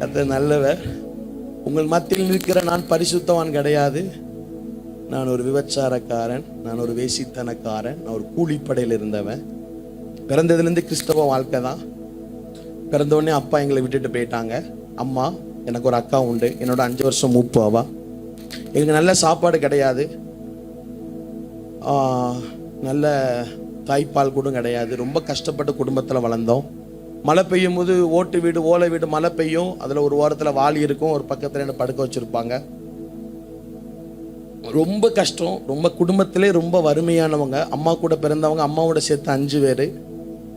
கர்த்தர் நல்லவர். உங்கள் மத்தியில் இருக்கிற நான் பரிசுத்தவான் கிடையாது. நான் ஒரு விபச்சாரக்காரன் நான் ஒரு வேசித்தனக்காரன் நான் ஒரு கூலிப்படையில் இருந்தவன். பிறந்ததுலேருந்து கிறிஸ்தவ வாழ்க்கை தான். பிறந்தவொடனே அப்பா எங்களை விட்டுட்டு போயிட்டாங்க. அம்மா எனக்கு ஒரு அக்கா உண்டு. என்னோட அஞ்சு வருஷம் மூப்பு ஆவா எங்களுக்கு நல்ல சாப்பாடு கிடையாது. நல்ல தாய்ப்பால் கூட கிடையாது. ரொம்ப கஷ்டப்பட்ட குடும்பத்தில் வளர்ந்தோம். மழை பெய்யும் போது ஓட்டு வீடு ஓலை வீடு மழை பெய்யும். அதில் ஒரு ஓரத்தில் வாளி இருக்கும். ஒரு பக்கத்தில் என்ன படுக்க வச்சுருப்பாங்க. ரொம்ப கஷ்டம். ரொம்ப குடும்பத்திலே ரொம்ப வறுமையானவங்க. அம்மா கூட பிறந்தவங்க அம்மாவோட சேர்த்து அஞ்சு பேர்.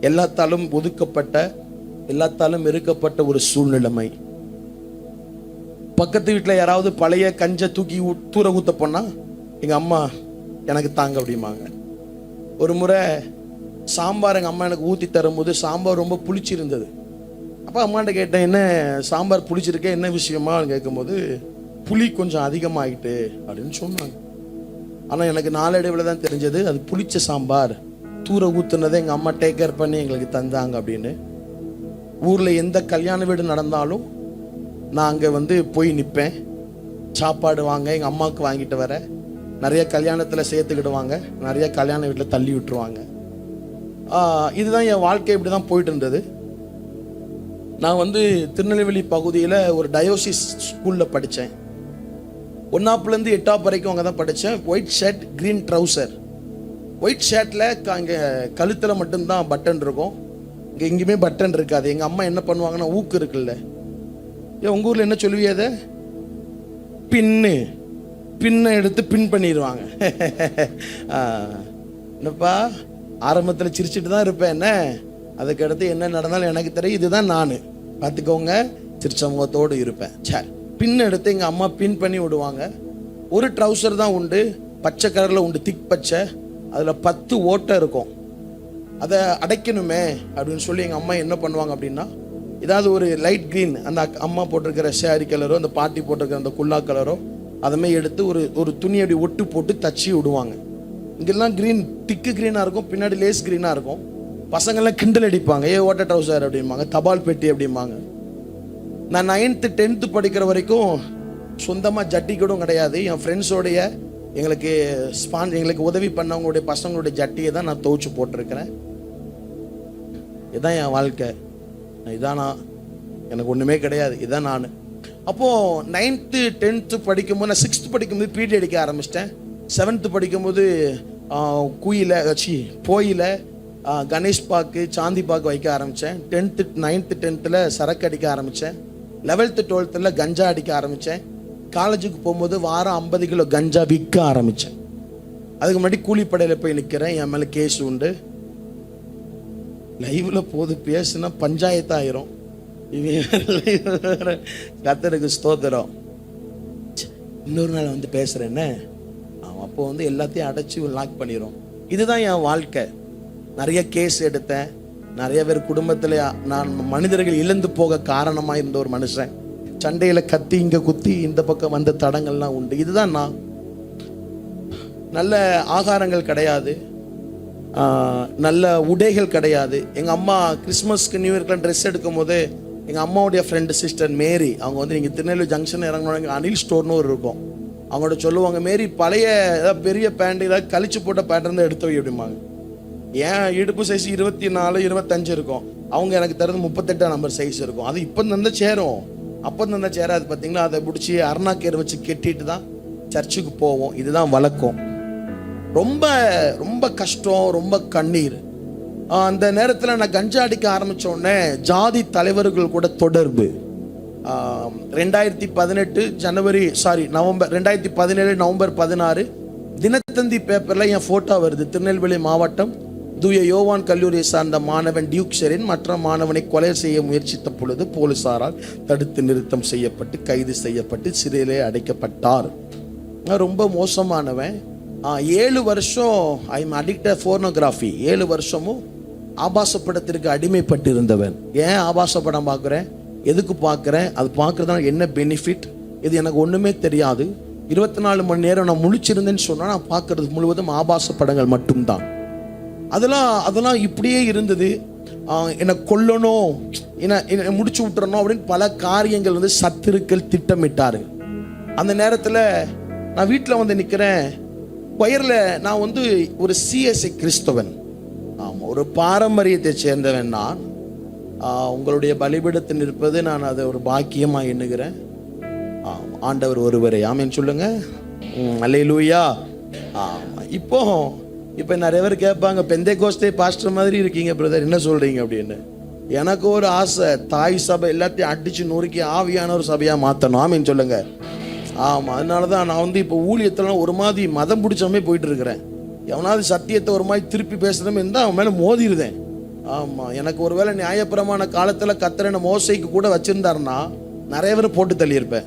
எல்லாத்தாலும் ஒதுக்கப்பட்ட எல்லாத்தாலும் இருக்கப்பட்ட ஒரு சூழ்நிலைமை. பக்கத்து வீட்டில் யாராவது பழைய கஞ்சை தூக்கி ஊ- தூர ஊத்த போனால் எங்கள் அம்மா எனக்கு தாங்க அப்படிம்பாங்க. ஒரு முறை சாம்பார் எங்கள் அம்மா எனக்கு ஊற்றி தரும்போது சாம்பார் ரொம்ப புளிச்சிருந்தது. அப்போ அம்மாட்ட கேட்டேன் என்ன சாம்பார் புளிச்சிருக்கே? என்ன விஷயமா கேட்கும்போது புளி கொஞ்சம் அதிகமாகிட்டு அப்படின்னு சொன்னாங்க. ஆனால் எனக்கு நாளடைவில் தான் தெரிஞ்சது அது புளிச்ச சாம்பார். தூர ஊற்றுனதை எங்கள் அம்மா டேக் கேர் பண்ணி எங்களுக்கு தந்தாங்க அப்படின்னு. ஊரில் எந்த கல்யாண வீடு நடந்தாலும் நான் அங்கே வந்து போய் நிற்பேன் சாப்பாடு வாங்க எங்கள் அம்மாவுக்கு வாங்கிட்டு வர. நிறைய கல்யாணத்தில் சேர்த்துக்கிடுவாங்க. நிறைய கல்யாண வீட்டில் தள்ளி விட்டுருவாங்க. இதுதான் என் வாழ்க்கை இப்படி தான் போயிட்டு இருந்தது நான் வந்து திருநெல்வேலி பகுதியில் ஒரு டயோசிஸ் ஸ்கூலில் படித்தேன் ஒன்றாப்புலேருந்து எட்டாப் வரைக்கும் அங்கே தான் படித்தேன் white shirt green trouser white ஷர்ட்டில் அங்கே கழுத்தில் மட்டும்தான் பட்டன் இருக்கும். இங்கே எங்கேயுமே பட்டன் இருக்காது. எங்கள் அம்மா என்ன பண்ணுவாங்கன்னா ஊக்கு இருக்குல்ல. ஏன் உங்கள் ஊரில் என்ன சொல்லுவிய அதை? பின்னு. பின்னை எடுத்து பின் பண்ணிடுவாங்க என்னப்பா? ஆரம்பத்தில் சிரிச்சுட்டு தான் இருப்பேன். என்ன? அதுக்கடுத்து என்ன நடந்தாலும் எனக்கு தெரியும் இதுதான் நான். பார்த்துக்கோங்க சிரிச்ச முகத்தோடு இருப்பேன். சார் பின் எடுத்து எங்கள் அம்மா பின் பண்ணி விடுவாங்க. ஒரு ட்ரௌசர் தான் உண்டு பச்சை கலரில் உண்டு திக் பச்சை. அதில் பத்து ஓட்டை இருக்கும். அதை அடைக்கணுமே அப்படின்னு சொல்லி எங்கள் அம்மா என்ன பண்ணுவாங்க அப்படின்னா ஏதாவது ஒரு லைட் க்ரீன் அந்த அம்மா போட்டிருக்கிற ஷேரி கலரோ அந்த பாட்டி போட்டிருக்கிற அந்த குல்லா கலரோ அதுமே எடுத்து ஒரு ஒரு துணி அப்படி ஒட்டு போட்டு தச்சு விடுவாங்க. இங்கெல்லாம் க்ரீன் திக்கு க்ரீனாக இருக்கும். பின்னாடி லேஸ் க்ரீனாக இருக்கும். பசங்கள்லாம் கிண்டல் அடிப்பாங்க. ஏ ஓட்ட ட்ரௌசர் அப்படிம்பாங்க. தபால் பெட்டி அப்படிம்பாங்க. நான் நைன்த்து டென்த்து படிக்கிற வரைக்கும் சொந்தமாக ஜட்டி கூட கிடையாது. என் ஃப்ரெண்ட்ஸோடைய எங்களுக்கு ஸ்பான் எங்களுக்கு உதவி பண்ணவங்களுடைய பசங்களுடைய ஜட்டியை தான் நான் துவச்சி போட்டிருக்கிறேன். இதுதான் என் வாழ்க்கை. இதான்? நான் எனக்கு ஒன்றுமே கிடையாது. இதான் நான். அப்போது நைன்த்து டென்த்து படிக்கும்போது நான் சிக்ஸ்த்து படிக்கும்போது பீடி அடிக்க ஆரம்பிச்சிட்டேன். செவன்த்து படிக்கும்போது குயில சி போயில கணேஷ் பாக்கு சாந்தி பாக்கு வைக்க ஆரம்பித்தேன் டென்த்து நைன்த்து டென்த்தில் சரக்கு அடிக்க ஆரம்பித்தேன் லெவல்த்து டுவெல்த்தில் கஞ்சா அடிக்க ஆரம்பித்தேன் காலேஜுக்கு போகும்போது வாரம் ஐம்பது கிலோ கஞ்சா விற்க ஆரம்பித்தேன் அதுக்கு முன்னாடி கூலிப்படையில் போய் நிற்கிறேன் என் மேலே கேஸ் உண்டு. லைவில் போது பேசுனா பஞ்சாயத்து ஆயிரும். கத்தருக்கு ஸ்தோத்திரம். இன்னொரு நாள் வந்து பேசுகிறேன்னு அப்போ வந்து எல்லாத்தையும் அடைச்சி லாக் பண்ணிடும் இதுதான் என் வாழ்க்கை. நிறைய கேஸ் எடுத்தேன். நிறைய பேர் குடும்பத்தில் நான் மனிதர்கள் இழந்து போக காரணமாக இருந்த ஒரு மனுஷன். சண்டையில் கத்தி இங்கே குத்தி இந்த பக்கம் வந்த தடங்கள்லாம் உண்டு. இதுதான் நான். நல்ல ஆகாரங்கள் கிடையாது. நல்ல உடைகள் கிடையாது. எங்கள் அம்மா கிறிஸ்மஸ்க்கு நியூ இயர்க்கெலாம் ட்ரெஸ் எடுக்கும் போது எங்கள் அம்மாவுடைய ஃப்ரெண்டு சிஸ்டர் மேரி அவங்க வந்து நீங்கள் திருநெல்வேலி ஜங்ஷன் இறங்கணும் அனில் ஸ்டோர்னு ஒரு இருக்கும். அவங்கள்ட்ட சொல்லுவாங்க மாரி பழைய ஏதாவது பெரிய பேண்ட் ஏதாவது கழிச்சு போட்ட பேட்டர்ன் தான் எடுத்து வை அப்படிம்பாங்க. ஏன் இடுப்பு சைஸ் இருபத்தி நாலு இருபத்தஞ்சு இருக்கும். அவங்க எனக்கு தரது முப்பத்தெட்டாம் நம்பர் சைஸ் இருக்கும். அது இப்போ தந்த சேரும். அப்போ தந்த சேராது பார்த்தீங்களா அதை பிடிச்சி அருணாக்கேர் வச்சு கெட்டிட்டு தான் சர்ச்சுக்கு போவோம். இதுதான் வழக்கம். ரொம்ப ரொம்ப கஷ்டம் ரொம்ப கண்ணீர். அந்த நேரத்தில் நான் கஞ்சா அடிக்க ஆரம்பித்த உடனே ஜாதி தலைவர்கள் கூட தொடர்பு. ரெண்டாயிரத்தி பதினெட்டு ஜனவரி சாரி நவம்பர் ரெண்டாயிரத்தி பதினேழு நவம்பர் பதினாறு தினத்தந்தி பேப்பரில் என் ஃபோட்டோ வருது. திருநெல்வேலி மாவட்டம் தூய யோவான் கல்லூரியை சார்ந்த மாணவன் டியூக்ஷரின் மற்ற மாணவனை கொலை செய்ய முயற்சித்த பொழுது போலீசாரால் தடுத்து நிறுத்தம் செய்யப்பட்டு கைது செய்யப்பட்டு சிறையிலே அடைக்கப்பட்டார். ரொம்ப மோசமானவன். ஏழு வருஷம் ஐ எம் அடிக்டட் ஃபோர்னோகிராஃபி ஏழு வருஷமும் ஆபாச படத்திற்கு அடிமைப்பட்டு இருந்தவன் ஏன் ஆபாச படம் பார்க்குறேன்? எதுக்கு பார்க்குறேன்? அது பார்க்குறதுனால என்ன பெனிஃபிட் இது எனக்கு ஒன்றுமே தெரியாது. இருபத்தி நாலு மணி நேரம் நான் முழிச்சிருந்தேன்னு சொன்னால் நான் பார்க்குறது முழுவதும் ஆபாச படங்கள் மட்டும்தான். அதெல்லாம் அதெல்லாம் இப்படியே இருந்தது. என்னை கொல்லணும் என்னை என்னை முடிச்சு விட்டுறணும் அப்படின்னு பல காரியங்கள் வந்து சத்துருக்கள் திட்டமிட்டார். அந்த நேரத்தில் நான் வீட்டில் வந்து நிற்கிறேன் ஒயரில் நான் வந்து ஒரு சிஎஸ்ஐ கிறிஸ்தவன். ஆமாம் ஒரு பாரம்பரியத்தை சேர்ந்தவன் நான். உங்களுடைய பலிபீடத்தில் நிற்பது நான் அதை ஒரு பாக்கியமாக எண்ணுகிறேன். ஆண்டவர் ஒருவரே. ஆமேன்னு சொல்லுங்க. அல்லேலூயா. ஆமாம் இப்போ இப்போ நிறைய பேர் கேட்பாங்க பெந்தை கோஸ்தே பாஸ்டர் மாதிரி இருக்கீங்க பிரதர். என்ன சொல்கிறீங்க அப்படின்னு. எனக்கு ஒரு ஆசை தாய் சபை எல்லாத்தையும் அடித்து நொறுக்கி ஆவியான ஒரு சபையாக மாற்றணும் ஆமின்னு சொல்லுங்க. ஆமாம் அதனால தான் நான் வந்து இப்போ ஊழியத்தில் ஒரு மாதிரி மதம் பிடிச்சமே போயிட்டு இருக்கிறேன். எவனாவது சத்தியத்தை ஒரு மாதிரி திருப்பி பேசுகிறோமே இருந்தால் அவன் மேலே மோதிருதேன் ஆமாம் எனக்கு ஒருவேளை நியாயப்பிரமான காலத்தில் கத்திரனை மோசைக்கு கூட வச்சுருந்தாருன்னா நிறைய பேர் போட்டு தள்ளியிருப்பேன்.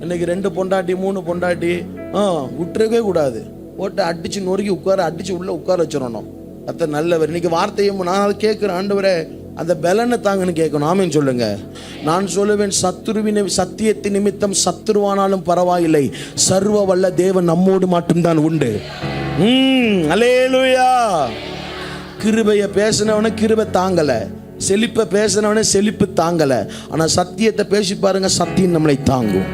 இன்னைக்கு ரெண்டு பொண்டாட்டி மூணு பொண்டாட்டி ஆ விட்டுருக்கவே கூடாது. போட்டு அடிச்சு நொறுக்கி உட்கார அடித்து உள்ளே உட்கார வச்சிடணும். அத்த நல்லவர். இன்னைக்கு வார்த்தையும் நான் அதை கேட்குறேன் ஆண்டவரே அந்த பலனை தாங்கன்னு கேட்கணும். ஆமின்னு சொல்லுங்க. நான் சொல்லுவேன் சத்துருவின் சத்தியத்தின் நிமித்தம் சத்துருவானாலும் பரவாயில்லை. சர்வ வல்ல தேவன் நம்மோடு மட்டும்தான் உண்டு. ம் அலேலுயா கிருபையை பேசினவனை கிருபை தாங்கலை. செழிப்பை பேசினவனே செழிப்பு தாங்கலை. ஆனால் சத்தியத்தை பேசி பாருங்க சத்தியம் நம்மளை தாங்கும்.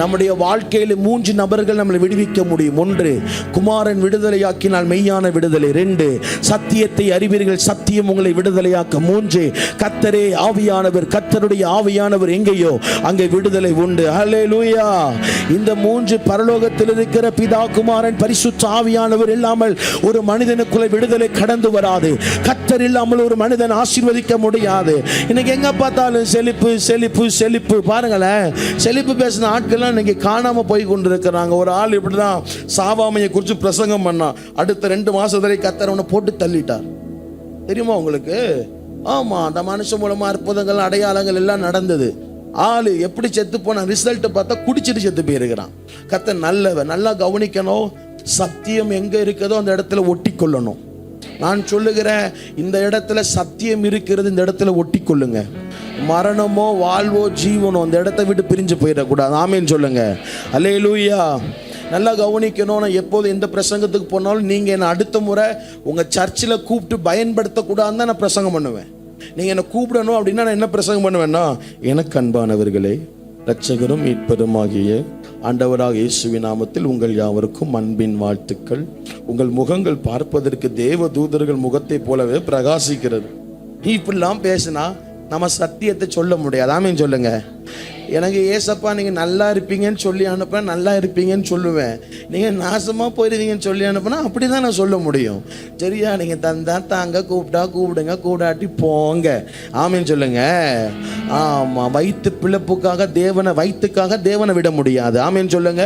நம்முடைய வாழ்க்கையில் மூன்று நபர்கள் நம்மளை விடுவிக்க முடியும். ஒன்று குமாரன் விடுதலையாக்கினால் மெய்யான விடுதலை. ரெண்டு சத்தியத்தை அறிவீர்கள் சத்தியம் உங்களை விடுதலையாக்க. மூன்று கத்தரே ஆவியானவர் கத்தருடைய ஆவியானவர் எங்கேயோ அங்கே விடுதலை உண்டு. ஹalleluya இந்த மூன்று பரலோகத்தில் இருக்கிற பிதா குமாரன் பரிசுத்த ஆவியானவர் இல்லாமல் ஒரு மனிதனுக்குள்ள விடுதலை கடந்து வராது. கத்தர் இல்லாமல் ஒரு மனிதன் ஆசீர்வதிக்க முடியாது. இன்னைக்கு எங்க பார்த்தாலும் செழிப்பு செழிப்பு செழிப்பு. பாருங்களேன் செழிப்பு பேசின ஆட்கள் ஆட்கள்லாம் இன்றைக்கி காணாமல் போய் கொண்டிருக்கிறாங்க? ஒரு ஆள் இப்படி தான் சாவாமையை குறித்து பிரசங்கம் பண்ணான் அடுத்த ரெண்டு மாசத்துல கத்தரவனை போட்டு தள்ளிட்டார். தெரியுமா உங்களுக்கு? ஆமாம் அந்த மனுஷன் மூலமாக அற்புதங்கள் அடையாளங்கள் எல்லாம் நடந்தது. ஆள் எப்படி செத்து போன ரிசல்ட்டு பார்த்தா குடிச்சிட்டு செத்து போயிருக்கிறான். கத்த நல்லவன் நல்லா கவனிக்கணும். சத்தியம் எங்கே இருக்குதோ அந்த இடத்துல ஒட்டி கொள்ளணும் நான் சொல்லுகிறேன் இந்த இடத்துல சத்தியம் இருக்கிறது இந்த இடத்துல ஒட்டி கொள்ளுங்க மரணமோ வாழ்வோ ஜீவனோ அந்த இடத்த விட்டு பிரிஞ்சு போயிடக்கூடாது. ஆமேன்னு சொல்லுங்க. அல்லேலூயா நல்லா கவனிக்கணும். நான் எப்போது எந்த பிரசங்கத்துக்கு போனாலும் நீங்கள் என்னை அடுத்த முறை உங்கள் சர்ச்சில் கூப்பிட்டு பயன்படுத்தக்கூடாதுன்னு தான் நான் பிரசங்கம் பண்ணுவேன். நீங்கள் என்னை கூப்பிடணும் அப்படின்னா நான் என்ன பிரசங்கம் பண்ணுவேன்னா எனக்கு அன்பானவர்களே இரட்சகரும் மீட்பருமாகிய ஆண்டவராக இயேசுவின் நாமத்தில் உங்கள் யாவருக்கும் அன்பின் வாழ்த்துக்கள். உங்கள் முகங்கள் பார்ப்பதற்கு தேவ தூதர்கள் முகத்தைப் போலவே பிரகாசிக்கிறது. நீ இப்படிலாம் பேசினா நம்ம சத்தியத்தை சொல்ல முடியாது. ஆமீன் சொல்லுங்க. எனக்கு ஏசப்பா நீங்கள் நல்லா இருப்பீங்கன்னு சொல்லி அனுப்புனா நல்லா இருப்பீங்கன்னு சொல்லுவேன். நீங்கள் நாசமாக போயிருவீங்கன்னு சொல்லி அனுப்புனா அப்படி தான் நான் சொல்ல முடியும். சரியா நீங்கள் தந்தா தாங்க கூப்பிட்டா கூப்பிடுங்க கூடாட்டி போங்க. ஆமின்னு சொல்லுங்க. ஆமாம் வயிற்று பிழப்புக்காக தேவனை வயிற்றுக்காக தேவனை விட முடியாது. ஆமின்னு சொல்லுங்க.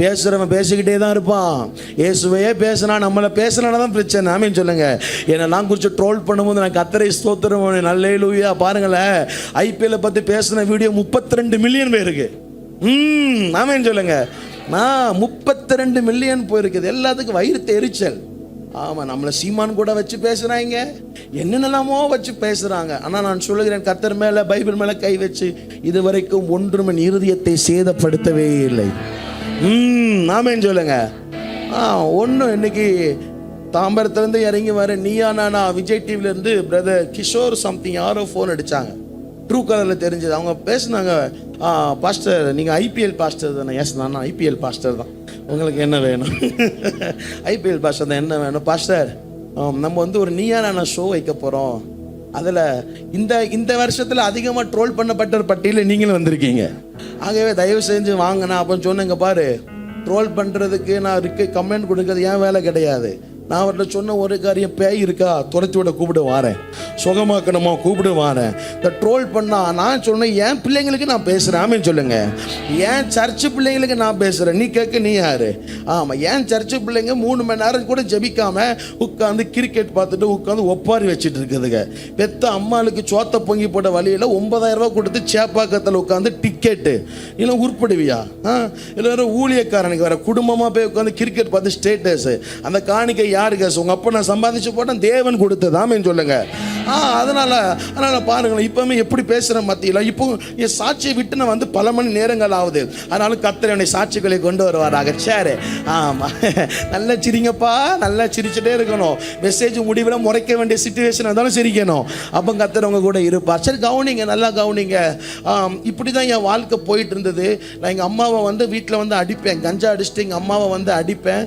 பேசுகிறவன் பேசிக்கிட்டே தான் இருப்பான். இயேசுவையே பேசினா நம்மளை பேசுனால தான் பிரச்சனை. ஆமின்னு சொல்லுங்க. என்னெல்லாம் குறித்து ட்ரோல் பண்ணும்போது நான் கத்தரை ஸ்தோத்திரம் நல்லேலூயா பாருங்களேன். ஐபிஎல்லை பற்றி பேசின வீடியோ முப்பத்தி ரெண்டு மில்லியன் பேருக்கு ம் ஆமேன்னு சொல்லுங்க. நான் முப்பத்தி ரெண்டு மில்லியன் போயிருக்குது. எல்லாத்துக்கும் வயிறு எரிச்சல் ஆமாம் நம்மளை சீமான் கூட வச்சு பேசுகிறாங்க என்னென்னலாமோ வச்சு பேசுகிறாங்க ஆனால் நான் சொல்லுகிறேன் கத்தர் மேலே பைபிள் மேலே கை வச்சு இதுவரைக்கும் ஒன்றும் என் இருதயத்தை சேதப்படுத்தவே இல்லை. ம் ஆமேன்னு சொல்லுங்க. ஆ ஒன்றும் இன்னைக்கு தாம்பரத்துலேருந்து இறங்கி வர நீயா நானா விஜய் டிவிலேருந்து பிரதர் கிஷோர் சம்திங் யாரோ ஃபோன் அடித்தாங்க ட்ரூ கலரில் தெரிஞ்சது. அவங்க பேசுனாங்க பாஸ்டர் நீங்கள் ஐபிஎல் பாஸ்டர் தானே. எஸ் நான் ஐபிஎல் பாஸ்டர் தான். உங்களுக்கு என்ன வேணும்? ஐபிஎல் பாஸ்டர் தான். என்ன வேணும்? பாஸ்டர் நம்ம வந்து ஒரு நீயா ஷோ வைக்க போகிறோம் அதில் இந்த இந்த வருஷத்தில் அதிகமாக ட்ரோல் பண்ணப்பட்ட பட்டியலில் நீங்களும் வந்திருக்கீங்க. ஆகவே தயவு செஞ்சு வாங்கினா அப்போ சொன்னேங்க பாரு. ட்ரோல் பண்ணுறதுக்கு நான் இருக்க கம்ப்ளைண்ட் கொடுக்கறது ஏன் வேலை கிடையாது. நான் அவர்கிட்ட சொன்ன ஒரு காரியம் பேய் இருக்கா? துரத்தி விட கூப்பிடு வாரேன். சுகமாக்கணுமா கூப்பிடு வாரேன். இந்த ட்ரோல் பண்ணா நான் சொன்னேன் என் பிள்ளைங்களுக்கு நான் பேசுகிறேன் ஆமேன்னு சொல்லுங்க. என் சர்ச்சு பிள்ளைங்களுக்கு நான் பேசுகிறேன் நீ கேட்க நீ யாரு? ஆமாம் என் சர்ச்சு பிள்ளைங்க மூணு மணி நேரம் கூட ஜபிக்காமல் உட்காந்து கிரிக்கெட் பார்த்துட்டு உட்காந்து ஒப்பாரி வச்சுட்டு இருக்குதுங்க. பெத்த அம்மாளுக்கு சோத்த பொங்கி போட்ட வழியில் ஒன்பதாயிரம் ரூபா கொடுத்து சேப்பாக்கத்தில் உட்காந்து டிக்கெட்டு இல்லை உருப்படுவியா? ஆ? இல்லை ஊழியக்காரனுக்கு வேற குடும்பமாக போய் உட்காந்து கிரிக்கெட் பார்த்து ஸ்டேட்டஸ் அந்த காணிக்கை யாருக்கு? கேஸ் உங்கள் அப்பா நான் சம்பாதிச்சு போட்டேன் தேவன் கொடுத்ததாமேன்னு சொல்லுங்க. ஆ அதனால அதனால பாருங்களேன் இப்பவுமே எப்படி பேசுகிறேன் மத்தியில் இப்போ என் சாட்சியை விட்டு நான் வந்து பல மணி நேரங்கள் ஆகுது. அதனால கத்தர் என்னை சாட்சிகளை கொண்டு வருவாராக. சேரு. ஆமாம் நல்லா சிரிங்கப்பா. நல்லா சிரிச்சுட்டே இருக்கணும். மெசேஜ் முடிவில் முறைக்க வேண்டிய சுச்சுவேஷன் இருந்தாலும் சிரிக்கணும். அப்போ கத்தர் உங்க கூட இருப்பார். சரி கவனிங்க நல்லா கவனிங்க. இப்படி தான் என் வாழ்க்கை போயிட்டு இருந்தது நான் எங்கள் அம்மாவை வந்து வீட்டில் வந்து அடிப்பேன். கஞ்சா அடிச்சுட்டு எங்கள் அம்மாவை வந்து அடிப்பேன்.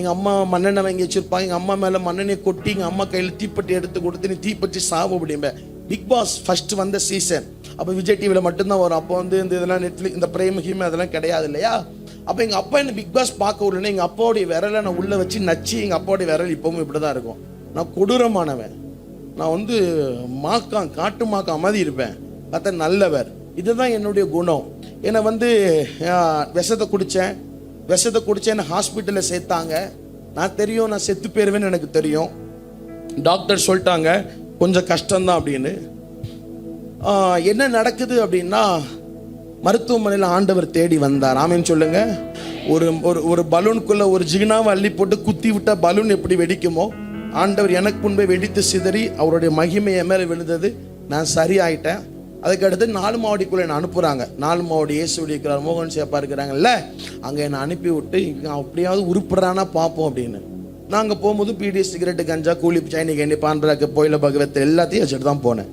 எங்கள் அம்மா மண்ணெண்ணெய் வாங்கி வச்சுருப்பாங்க. எங்கள் அம்மா மேலே மண்ணெண்ணெய் கொட்டி எங்கள் அம்மா கையில் தீப்பெட்டி எடுத்து கொடுத்து நீ தீப்பெட்டி வச்சு சாவு அப்படிம்பேன் பிக் பாஸ் ஃபர்ஸ்ட் வந்த சீசன் அப்போ விஜய் டிவியில் மட்டும்தான் வரும். அப்போ வந்து இந்த இதெல்லாம் நெட்ஃப்ளிக் இந்த பிரேம் ஹீம் அதெல்லாம் கிடையாது இல்லையா? அப்போ எங்கள் அப்பா என்ன பிக் பாஸ் பார்க்க விடலன்னா எங்கள் அப்பாவுடைய விரலை நான் உள்ளே வச்சு நச்சு எங்கள் அப்பாவுடைய விரல் இப்போவும் இப்படி தான் இருக்கும். நான் கொடூரமானவன். நான் வந்து மாக்கான் காட்டு மாக்கா மாதிரி இருப்பேன். பார்த்தா நல்லவர். இதுதான் என்னுடைய குணம். என்னை வந்து விஷத்தை குடித்தேன். விஷத்தை குடித்தேன் என்னை ஹாஸ்பிட்டலில் சேர்த்தாங்க. நான் தெரியும் நான் செத்து போயிருவேன்னு எனக்கு தெரியும். டாக்டர் சொல்லிட்டாங்க கொஞ்சம் கஷ்டம்தான் அப்படின்னு. என்ன நடக்குது அப்படின்னா மருத்துவமனையில் ஆண்டவர் தேடி வந்தார். ஆமேன்னு சொல்லுங்க. ஒரு ஒரு ஒரு பலூனுக்குள்ள ஒரு ஜிகினாவை அள்ளி போட்டு குத்தி விட்டா பலூன் எப்படி வெடிக்குமோ ஆண்டவர் எனக்கு முன்பே வெடித்து சிதறி அவருடைய மகிமை என் மேலே விழுந்தது. நான் சரியாயிட்டேன். அதுக்கடுத்து நாலு மாவடிக்குள்ளே என்னை அனுப்புகிறாங்க நாலு மாவடி இயேசு இருக்கிறார் மோகன் சேப்பா இருக்கிறாங்கல்ல அங்கே என்னை அனுப்பி விட்டு அப்படியாவது உருப்படுறானா பார்ப்போம் அப்படின்னு. நாங்கள் போகும்போது பீடி சிகரெட்டு கஞ்சா கூலி சைனி கண்ணி பான்பிராக்கு போயில பகவத்து எல்லாத்தையும் வச்சுட்டு தான் போனேன்.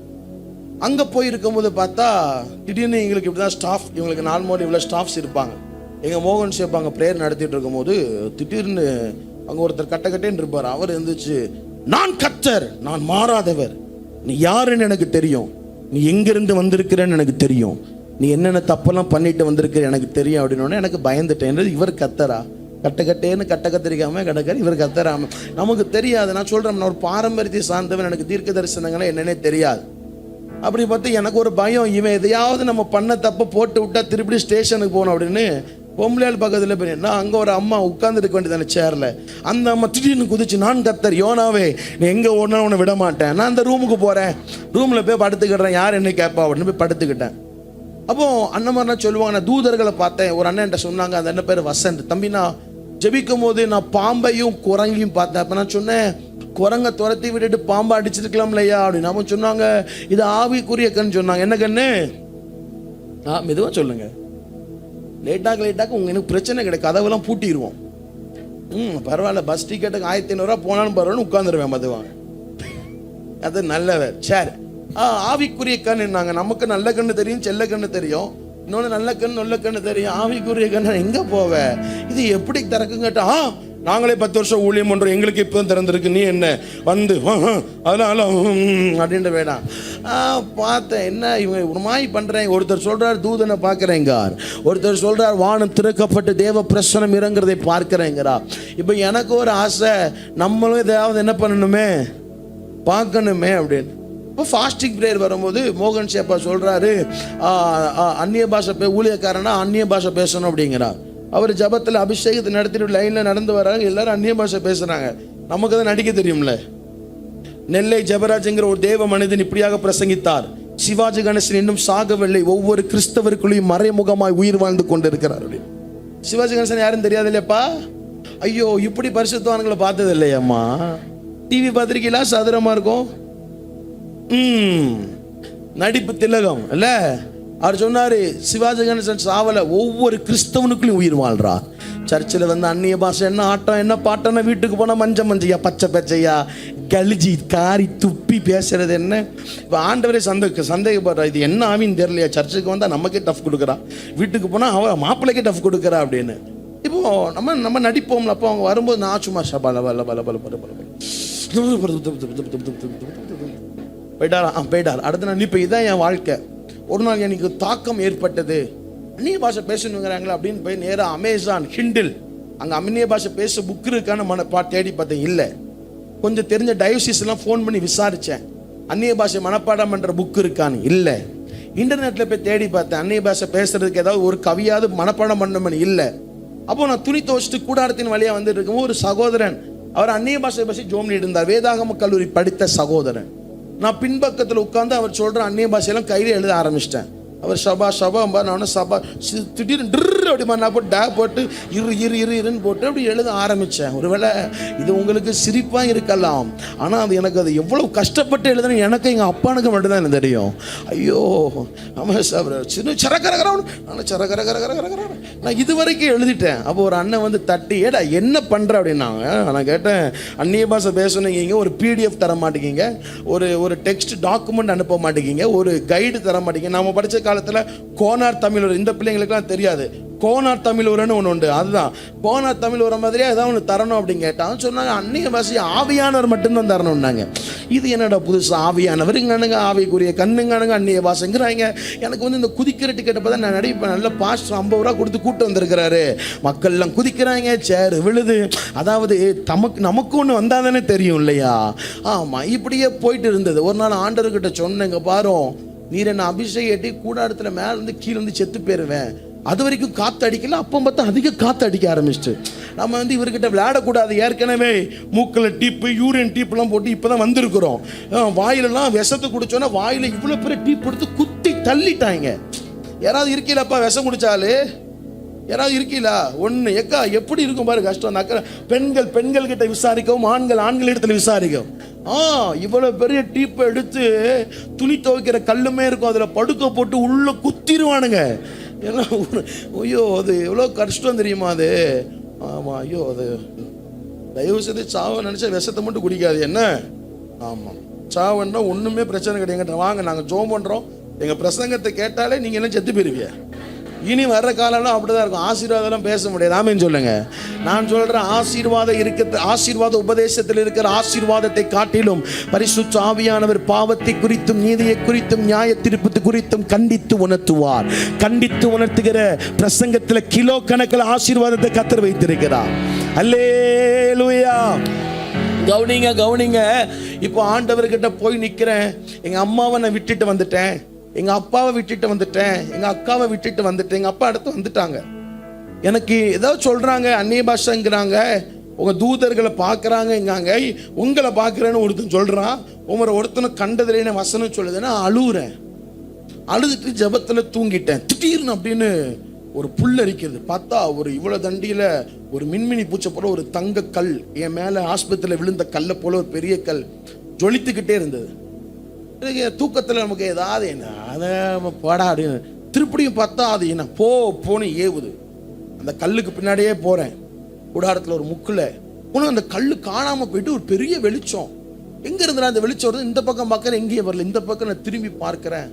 அங்கே போய் இருக்கும்போது பார்த்தா திடீர்னு எங்களுக்கு இப்படி தான் ஸ்டாஃப் இவங்களுக்கு நாலு மோடி இவ்வளோ ஸ்டாஃப்ஸ் இருப்பாங்க. எங்கள் மோகன் ஷேப் அங்கே ப்ரேயர் நடத்திட்டு இருக்கும்போது திடீர்னு அங்கே ஒருத்தர் கட்ட கட்டேன்னு இருப்பார். அவர் இருந்துச்சு நான் கத்தர் நான் மாறாதவர். நீ யாருன்னு எனக்கு தெரியும். நீ எங்கிருந்து வந்திருக்கிறன்னு எனக்கு தெரியும். நீ என்னென்ன தப்பெல்லாம் பண்ணிட்டு வந்திருக்கிற எனக்கு தெரியும். அப்படின்னு எனக்கு பயந்துட்டேன். இவர் கத்தரா? கட்டக்கட்டேன்னு கட்ட கத்திரிக்காம கடற்கரை இவர் கத்தராம நமக்கு தெரியாது. நான் சொல்றேன் நான் ஒரு பாரம்பரியத்தை சார்ந்தவன். எனக்கு தீர்க்க தரிசனங்களை என்னன்னே தெரியாது. அப்படி பார்த்து எனக்கு ஒரு பயம். இவன் எதையாவது நம்ம பண்ண தப்ப போட்டு விட்டா திருப்பி ஸ்டேஷனுக்கு போகணும் அப்படின்னு பொம்பளையால் பக்கத்தில் போய் நான் அங்கே ஒரு அம்மா உட்காந்துருக்க வேண்டியதான சேரில் அந்த அம்மா திடீர்னு குதிச்சு நான் கத்தர் யோனாவே நீ எங்கே ஒன்றா உன்னை விட மாட்டேன். நான் அந்த ரூமுக்கு போகிறேன் ரூமில் போய் படுத்துக்கிடுறேன். யார் என்ன கேட்பா? அப்படின்னு போய் படுத்துக்கிட்டேன். அப்போ அண்ணன் மாதிரிலாம் சொல்லுவாங்க. நான் தூதர்களை பார்த்தேன். ஒரு அண்ணன் என்கிட்ட சொன்னாங்க. அந்த அண்ணன் பேர் வசந்த். தம்பினா ஜெபிக்கும் போது நான் பாம்பையும் குரங்கையும் பார்த்தேன். அப்போ நான் சொன்னேன் குரங்கை துரத்தி விட்டுட்டு பாம்பை அடிச்சிருக்கலாம் இல்லையா அப்படின்னு. நம்ம சொன்னாங்க இது ஆவிக்குரிய கண் சொன்னாங்க. என்ன கண்ணு? ஆ மெதுவாக சொல்லுங்க. லேட்டாக லேட்டாக உங்க எனக்கு பிரச்சனை கிடையாது கதவெல்லாம் பூட்டிடுவோம் ம் பரவாயில்ல. பஸ் டிக்கெட்டுக்கு ஆயிரத்தி ஐநூறுரூவா போனாலும் பரவாயில்ல உட்காந்துருவேன் மதுவான் அது நல்லவர். சரி. ஆ ஆவிக்குரிய கண் என்னாங்க நமக்கு நல்ல கண்ணு தெரியும் செல்ல கண்ணு தெரியும். இன்னொன்று நல்ல கண் நல்ல கண்ணு தெரியும். ஆவிக்குரிய கண்ணு எங்கே போவ? இது எப்படி திறக்கும் கேட்டா ஆ, நாங்களே பத்து வருஷம் ஊழியம் பண்ணுறோம் எங்களுக்கு இப்போ திறந்துருக்கு. நீ என்ன? வந்து அதனால அப்படின்ட்டு வேணாம் பார்த்தேன் என்ன இவங்க ஒரு மாதிரி பண்றேன். ஒருத்தர் சொல்கிறார் தூதனை பார்க்குறேங்கார் ஒருத்தர் சொல்கிறார் வானம் திறக்கப்பட்டு தேவ பிரசனம் இறங்குறதை பார்க்குறேங்கிறா இப்போ எனக்கு ஒரு ஆசை நம்மளும் ஏதாவது என்ன பண்ணணுமே? பார்க்கணுமே அப்படின்னு. இப்போ ஃபாஸ்டிங் ப்ரேயர் வரும்போது மோகன் சேப்பா சொல்கிறாரு அந்நிய பாஷை பே ஊழியக்காரனா அந்நிய பாஷை பேசணும் அப்படிங்கிறார். அவர் ஜபத்தில் அபிஷேகத்தை நடத்திட்டு லைனில் நடந்து வராங்க எல்லாரும் அந்நிய பாஷை பேசுகிறாங்க நமக்கு தான் நடிக்க தெரியும்ல? நெல்லை ஜெபராஜ்ங்கிற ஒரு தேவ மனிதன் இப்படியாக பிரசங்கித்தார். சிவாஜி கணேசன் இன்னும் சாகவில்லை. ஒவ்வொரு கிறிஸ்தவருக்குள்ளேயும் மறைமுகமாய் உயிர் வாழ்ந்து கொண்டிருக்கிறார் அப்படின்னு. சிவாஜி கணேசன் யாரும் தெரியாது இல்லையப்பா ஐயோ இப்படி பரிசுத்தவான்களை பார்த்தது இல்லையம்மா டிவி பார்த்துருக்கீங்களா? சதுரமாக இருக்கும். நடிப்பு திலகம் இல்ல அவர் சொன்னாரு சிவாஜி கணேசன் சாவல ஒவ்வொரு கிறிஸ்தவனுக்குள்ளயும் உயிர் வாழ்றா சர்ச்சில் வந்து அந்நிய பாஷை என்ன ஆட்டம் என்ன பாட்டம்னா வீட்டுக்கு போனால் மஞ்ச மஞ்சையா பச்சை பச்சையா கழிஜி காரி துப்பி பேசுறது என்ன இப்போ ஆண்டவரே சந்த சந்தேகப்படுறா இது என்ன ஆவின்னு தெரியலையா சர்ச்சுக்கு வந்தால் நமக்கே டஃப் கொடுக்குறா வீட்டுக்கு போனால் அவள் மாப்பிள்ளைக்கே டஃப் கொடுக்குறா அப்படின்னு இப்போ நம்ம நம்ம நடிப்போம்ல அப்போ அவங்க வரும்போது நான் சும்மா பல பல பல பல பல பல போயிட்டாரா ஆ போயிட்டார். அடுத்த நாள் இப்போ இதான் என் வாழ்க்கை. ஒரு நாள் எனக்கு தாக்கம் ஏற்பட்டது. அந்நிய பாஷை பேசணுங்கிறாங்களா அப்படின்னு போய் நேராக அமேசான் ஹிண்டில் அங்கே அந்நிய பாஷை பேச புக் இருக்கான்னு மன பா தேடி பார்த்தேன். இல்லை. கொஞ்சம் தெரிஞ்ச டயோசிஸ்லாம் ஃபோன் பண்ணி விசாரித்தேன் அந்நிய பாஷை மனப்பாடம் பண்ணுற புக் இருக்கான்னு. இல்லை. இன்டர்நெட்டில் போய் தேடி பார்த்தேன். அந்நிய பாஷை பேசுறதுக்கு ஏதாவது ஒரு கவியாவது மனப்பாடம் பண்ணணும்னு இல்லை. அப்போ நான் துணி துவச்சிட்டு கூடாரத்தின் வழியாக வந்துட்டு இருக்கும்போது ஒரு சகோதரன் அவர் அந்நிய பாஷை பேசி ஜோம்னி இருந்தார் வேதாகம கல்லூரி படித்த சகோதரன். நான் பின்பக்கத்தில் உட்காந்து அவர் சொல்கிற அந்நிய பாஷையெல்லாம் கையில் எழுத ஆரம்பிச்சிட்டேன். அவர் சபா சபா நான் சபா திடீர்னு ட்ரு அப்படிமா நான் போட்டு டா போட்டு இரு இரு இரு இருன்னு போட்டு அப்படி எழுத ஆரம்பித்தேன் ஒருவேளை இது உங்களுக்கு சிரிப்பாக இருக்கலாம். ஆனால் அது எனக்கு அது எவ்வளோ கஷ்டப்பட்டு எழுதுனேன் எனக்கு எங்கள் அப்பானுக்கு மட்டும்தான் எனக்கு தெரியும். ஐயோ ஆமாம் சார் சின்ன சரக்கரகர ஆனால் சரக்கரகரகரகர நான் இது வரைக்கும் எழுதிட்டேன் அப்போ ஒரு அண்ணன் வந்து தட்டி ஏடா என்ன பண்ணுற அப்படின்னாங்க நான் கேட்டேன் அந்நிய பாஷை பேசணுங்க ஒரு பிடிஎஃப் தர மாட்டேங்கிங்க ஒரு ஒரு டெக்ஸ்ட் டாக்குமெண்ட் அனுப்ப மாட்டேங்கிங்க ஒரு கைடு தர மாட்டேங்க நம்ம படித்த காலத்தில் கோனார் தமிழ் இந்த பிள்ளைங்களுக்குலாம் தெரியாது கோனா தமிழ் உரன்னு ஒன்று உண்டு. அதுதான். கோனா தமிழ் உரம் மாதிரியே ஏதாவது ஒன்று தரணும் அப்படின்னு கேட்டான் சொன்னாங்க அன்னிய பாஷை ஆவியானவர் மட்டும்தான் தரணும்னாங்க. இது என்னடா புதுசு? ஆவியானவர். இங்கானுங்க ஆவிக்குரிய கண்ணுங்கானுங்க அந்நிய பாஷைங்கிறாங்க எனக்கு வந்து இந்த குதிக்கிற டிக்கெட்டை பார்த்தா நான் நடிப்பேன் நல்ல பாஸ் ஐம்பது ரூபா கொடுத்து கூட்டு வந்திருக்கிறாரு. மக்கள்லாம் குதிக்கிறாங்க சேர் விழுது. அதாவது தமக்கு நமக்கு ஒன்று வந்தால் தானே தெரியும் இல்லையா? ஆமாம் இப்படியே போயிட்டு இருந்தது. ஒரு நாள் ஆண்டவர்கிட்ட சொன்னேங்க பாரும் நீர் என்ன அபிஷேகம் எட்டி கூடாரத்தில் மேலே இருந்து கீழே வந்து செத்து போயிருவேன். அது வரைக்கும் காற்று அடிக்கல அப்போ பார்த்தா அதிக காற்று அடிக்க ஆரம்பிச்சிட்டு. நம்ம வந்து இவர்கிட்ட விளையாடக்கூடாது ஏற்கனவே மூக்கில் டீப்பு யூரியன் டீப்லாம் போட்டு இப்போ தான் வந்திருக்கிறோம் வாயிலெல்லாம் விஷத்தை குடித்தோன்னா வாயில் இவ்வளோ பெரிய டீப் கொடுத்து குத்தி தள்ளிட்டாங்க. யாராவது இருக்கீங்களப்பா விஷம் குடித்தாலே யாராவது இருக்கீங்களா ஒன்று எக்கா எப்படி இருக்கும் பாரு கஷ்டம் அக்கறை. பெண்கள் பெண்கள் கிட்ட விசாரிக்கவும் ஆண்கள் ஆண்கள் இடத்துல விசாரிக்கவும். ஆ இவ்வளோ பெரிய டீப்பை எடுத்து துணி துவைக்கிற கல்லுமே இருக்கும் அதில் படுக்க போட்டு உள்ளே குத்திடுவானுங்க ஏன்னா ஐயோ அது எவ்வளோ கஷ்டம் தெரியுமா அது? ஆமாம் ஐயோ அது தயவு செய்து சாவை நினச்சா விஷத்தை மட்டும் குடிக்காது என்ன? ஆமாம் சாவன்னா ஒன்றுமே பிரச்சனை கிடையாது வாங்க நாங்கள் ஜோம் பண்ணுறோம் எங்கள் பிரசங்கத்தை கேட்டாலே நீங்கள் எல்லாம் செத்து போயிருவீங்க இனி வர்ற காலம்லாம் அப்படிதான் இருக்கும். ஆசீர்வாதம்லாம் பேச முடியாது. ஆமேன்னு சொல்லுங்க. நான் சொல்றேன் ஆசீர்வாதம் இருக்க ஆசீர்வாத உபதேசத்தில் இருக்கிற ஆசீர்வாதத்தை காட்டிலும் பரிசுத்த ஆவியானவர் பாவத்தை குறித்தும் நீதியை குறித்தும் நியாய திருப்பத்து குறித்தும் கண்டித்து உணர்த்துவார். கண்டித்து உணர்த்துகிற பிரசங்கத்தில் கிலோ கணக்கில் ஆசீர்வாதத்தை கத்தர் வைத்திருக்கிறார். அல்லேலூயா. கவுனிங்க கவுனிங்க. இப்போ ஆண்டவர்கிட்ட போய் நிற்கிறேன் எங்கள் அம்மாவை நான் விட்டுட்டு வந்துட்டேன். எங்கள் அப்பாவை விட்டுட்டு வந்துட்டேன். எங்கள் அக்காவை விட்டுட்டு வந்துட்டேன். எங்கள் அப்பா அடுத்து வந்துட்டாங்க. எனக்கு ஏதோ சொல்கிறாங்க அந்நிய பாஷைங்கிறாங்க. உங்கள் தூதர்களை பார்க்குறாங்கங்காங்க. உங்களை பார்க்குறேன்னு ஒருத்தன் சொல்கிறான் உங்களை ஒருத்தனை கண்டதுலேன்னு வசனம் சொல்லுதுன்னா அழுகுறேன் அழுதுட்டு ஜெபத்தில் தூங்கிட்டேன். திடீர்னு அப்படின்னு ஒரு புல் அரிக்கிறது. பார்த்தா ஒரு இவ்வளோ தண்டியில் ஒரு மின்மினி பூச்சை போல ஒரு தங்க கல். என் மேலே ஆஸ்பத்திரியில் விழுந்த கல்லை போல ஒரு பெரிய கல். ஜொலித்துக்கிட்டே இருந்தது. தூக்கத்தில் நமக்கு ஏதாவது என்ன? அதை நம்ம போடா அப்படின்னு. திருப்படியும் பார்த்தா அது என்ன? போ போன்னு ஏவுது. அந்த கல்லுக்கு பின்னாடியே போகிறேன் கூடாரத்தில் ஒரு முக்கில். போனால் அந்த கல் காணாமல் போயிட்டு ஒரு பெரிய வெளிச்சம். எங்கே இருந்தா அந்த வெளிச்சம் வருது? இந்த பக்கம் பார்க்குறேன் எங்கேயும் வரல. இந்த பக்கம் நான் திரும்பி பார்க்குறேன்.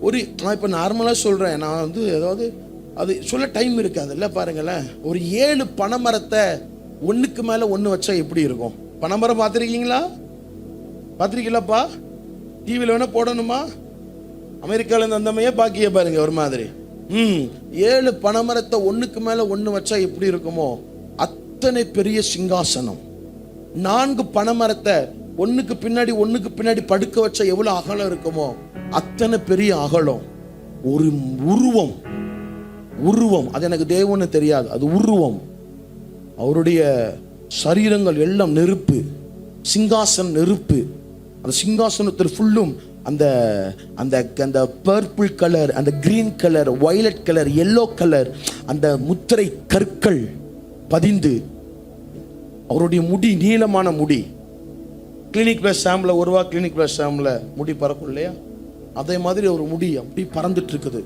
ஒரு நான் இப்போ நார்மலாக சொல்கிறேன் நான் வந்து ஏதாவது அது சொல்ல டைம் இருக்காது. இல்லை பாருங்களேன். ஒரு ஏழு பனைமரத்தை ஒன்றுக்கு மேலே ஒன்று வச்சா எப்படி இருக்கும்? பனைமரம் பார்த்துருக்கீங்களா? பார்த்துருக்கீங்களாப்பா? டிவியில் வேணால் போடணுமா? அமெரிக்காவிலேருந்து வந்தமையே பாக்கிய பாருங்க ஒரு மாதிரி. ம் ஏழு பனைமரத்தை ஒன்றுக்கு மேலே ஒன்று வச்சா எப்படி இருக்குமோ? அத்தனை பெரிய சிங்காசனம். நான்கு பனைமரத்தை ஒன்றுக்கு பின்னாடி ஒன்றுக்கு பின்னாடி படுக்க வச்சா எவ்வளோ அகலம் இருக்குமோ? அத்தனை பெரிய அகலம். ஒரு உருவம். உருவம். அது எனக்கு தேவன்னு தெரியாது. அது உருவம். அவருடைய சரீரங்கள் எல்லாம் நெருப்பு. சிங்காசனம் நெருப்பு. அந்த சிங்காசனத்தில் ஃபுல்லும் அந்த அந்த அந்த பர்பிள் கலர் அந்த green colour violet colour yellow colour அந்த முத்திரை கற்கள் பதிந்து அவருடைய முடி நீளமான முடி. கிளினிக் பிளஸ் ஷாம்பில் ஒருவா கிளினிக் பிளஸ் ஷாம்பில் முடி பறக்கும் இல்லையா? அதே மாதிரி ஒரு முடி அப்படி பறந்துட்டு இருக்குது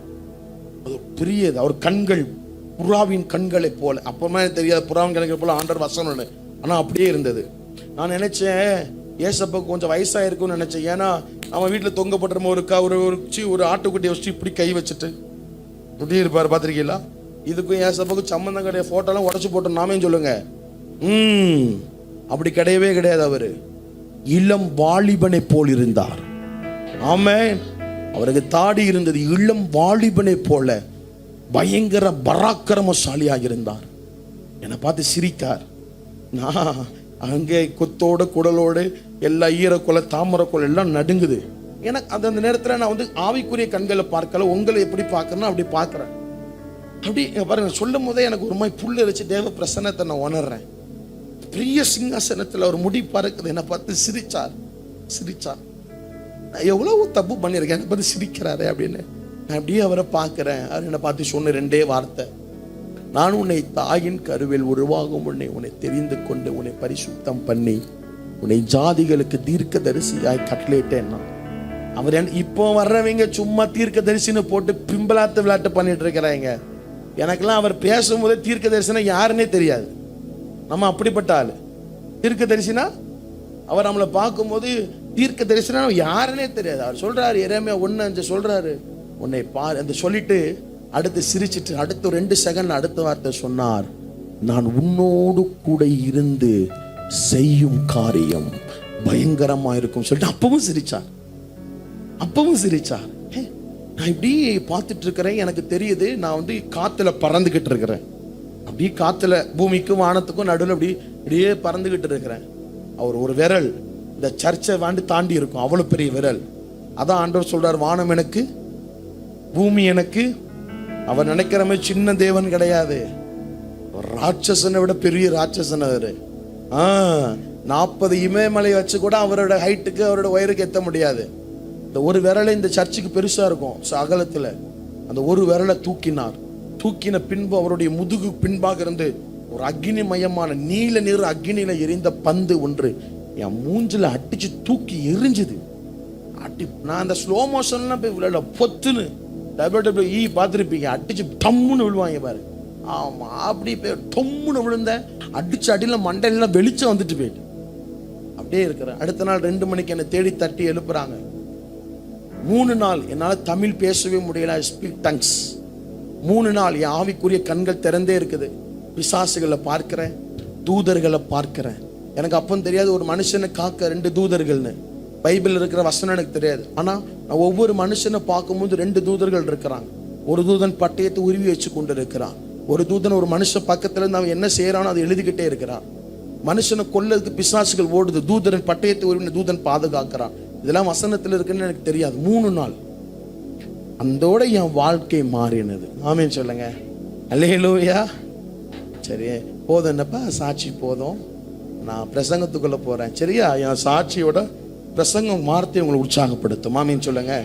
அது பெரியது. அவர் கண்கள் புறாவின் கண்களை போல. அப்பமே எனக்கு தெரியாது. புறாவின் கண்களை போல ஆண்டர் வசனம் ஆனால் அப்படியே இருந்தது. நான் நினைச்சேன் ஏசப்பாக்கு கொஞ்சம் வயசா இருக்கும்னு நினைச்சேன். ஏன்னா அவன் வீட்டில் தொங்கப்பட்டுற ஒரு க- ஒரு ஒரு சி ஒரு ஆட்டுக்குட்டியை வச்சு இப்படி கை வச்சுட்டு. இப்படி இருப்பார் பார்த்துருக்கீங்களா இதுக்கும் ஏசப்பாக்கும் சம்மந்தம் கிடையாது. ஃபோட்டோலாம் உடச்சி போட்டோம் நாமே சொல்லுங்க. ம் அப்படி கிடையவே கிடையாது அவர். இளம் வாலிபனை போல் இருந்தார். ஆமென். அவருக்கு தாடி இருந்தது. இளம் வாலிபனை போல பயங்கர பராக்கிரமசாலியாக இருந்தார். என்னை பார்த்து சிரித்தார் நான் அங்கே குத்தோட குடலோடு எல்லா ஈரக்குலை தாமரக்குலை எல்லாம் நடுங்குது. எனக்கு அந்த அந்த நேரத்தில் நான் வந்து ஆவிக்குரிய கண்களை பார்க்கல உங்களை எப்படி பார்க்குறேன்னா அப்படி பார்க்குறேன். அப்படி பாருங்க சொல்லும் போதே எனக்கு ஒரு மாதிரி புல் அரிச்சு தேவ பிரசன்னத்தை நான் உணர்றேன். பெரிய சிங்காசனத்தில் ஒரு முடி பறக்குது என்னை பார்த்து சிரிச்சார். சிரிச்சார். நான் எவ்வளவு தப்பு பண்ணியிருக்கேன் என்னை பார்த்து சிரிக்கிறாரே அப்படின்னு. நான் அப்படியே அவரை பார்க்குறேன். அவர் என்னை பார்த்து சொன்ன ரெண்டே வார்த்தை. நான் உன்னை தாயின் கருவில் உருவாகும் உன்னை உன்னை தெரிந்து கொண்டு உன்னை பரிசுத்தம் பண்ணி உன்னை ஜாதிகளுக்கு தீர்க்க தரிசியாய் கட்டளையிட்டேன்னா அவர் இப்போ வர்றவங்க சும்மா தீர்க்க தரிசின்னு போட்டு பிம்பலாத்து விளையாட்டு பண்ணிட்டு இருக்கிறாங்க. எனக்கெல்லாம் அவர் பேசும்போதே தீர்க்க தரிசனம் யாருன்னே தெரியாது. நம்ம அப்படிப்பட்ட ஆள். தீர்க்க தரிசினா அவர் நம்மளை பார்க்கும்போது தீர்க்க தரிசனம் யாருன்னே தெரியாது. அவர் சொல்றாரு இறைமையா ஒன்று அஞ்சு சொல்றாரு. உன்னை பார் அந்த சொல்லிட்டு அடுத்து சிரிச்சிட்டு அடுத்த ரெண்டு செகண்ட் அடுத்த வார்த்தை சொன்னார் நான் உன்னோடு கூட இருந்து செய்யும் காரியம் பயங்கரமா இருக்கும். சொல்லிட்டு அப்பவும் சிரிச்சார். அப்பவும் சிரிச்சார். ஹே, நான் இப்படி பார்த்துட்டு இருக்கிறேன் எனக்கு தெரியுது நான் வந்து காத்துல பறந்துகிட்டு இருக்கிறேன். அப்படியே காத்துல பூமிக்கும் வானத்துக்கும் நடுவில் அப்படி இப்படியே பறந்துகிட்டு இருக்கிறேன். அவர் ஒரு விரல் இந்த சர்ச்சை வாண்டி தாண்டி இருக்கும் அவ்வளவு பெரிய விரல். அதான் ஆண்டவர் சொல்றார் வானம் எனக்கு பூமி எனக்கு அவர் நினைக்கிற மாதிரி சின்ன தேவன் கிடையாது. ராட்சசனை விட பெரிய ராட்சசன் அவர். ஆ நாற்பது இமயமலை வச்சு கூட அவரோட ஹைட்டுக்கு அவரோட ஒயருக்கு எத்த முடியாது. இந்த ஒரு விரலை இந்த சர்ச்சுக்கு பெருசா இருக்கும் அகலத்தில். அந்த ஒரு விரலை தூக்கினார். தூக்கின பின்பு அவருடைய முதுகு பின்பாக இருந்து ஒரு அக்னி மயமான நீல நிற அக்னியில எரிந்த பந்து ஒன்று என் மூஞ்சில அடிச்சு தூக்கி எரிஞ்சுது. அடி நான் அந்த ஸ்லோ மோஷன்லாம் போய் விளையாட பொத்துன்னு. டபிள்யூ இ e பார்த்துருப்பீங்க. அடிச்சு டம்முன்னு விழுவாங்க பாரு. ஆமா அப்படி போய் டொம்முன்னு விழுந்தேன் அடிச்சு அடியில் மண்டையிலாம் வெளிச்சம் வந்துட்டு போயிட்டு. அப்படியே இருக்கிறேன் அடுத்த நாள் ரெண்டு மணிக்கு என்னை தேடி தட்டி எழுப்புறாங்க. மூணு நாள் என்னால் தமிழ் பேசவே முடியல ஸ்பீக் டங்ஸ் மூணு நாள் என் ஆவிக்குரிய கண்கள் திறந்தே இருக்குது. பிசாசுகளை பார்க்கிறேன் தூதர்களை பார்க்கிறேன். எனக்கு அப்போ தெரியாது ஒரு மனுஷனை காக்க ரெண்டு தூதர்கள்னு. பைபிள் இருக்கிற வசனம் எனக்கு தெரியாது. ஆனால் நான் ஒவ்வொரு மனுஷனை பார்க்கும்போது ரெண்டு தூதர்கள் இருக்கிறாங்க. ஒரு தூதன் பட்டயத்தை உருவி வச்சு கொண்டு இருக்கிறான் ஒரு தூதன் ஒரு மனுஷன் பக்கத்துல இருந்து அவன் என்ன செய்யறானோ அதை எழுதிக்கிட்டே இருக்கிறான். மனுஷனை கொல்லதுக்கு பிசாசுகள் ஓடுது. தூதரன் பட்டயத்தை உருவின தூதன் பாதுகாக்கிறான். இதெல்லாம் வசனத்தில் இருக்குன்னு எனக்கு தெரியாது. மூணு நாள். அந்தோட என் வாழ்க்கை மாறினது. ஆமீன் சொல்லுங்க. அல்லேலூயா. சரி போதும் என்னப்பா? சாட்சி போதும். நான் பிரசங்கத்துக்குள்ள போறேன். சரியா? என் சாட்சியோட பிரசங்கம் வார்த்தை உங்களை உற்சாகப்படுத்தும். மாமின்னு சொல்லுங்கள்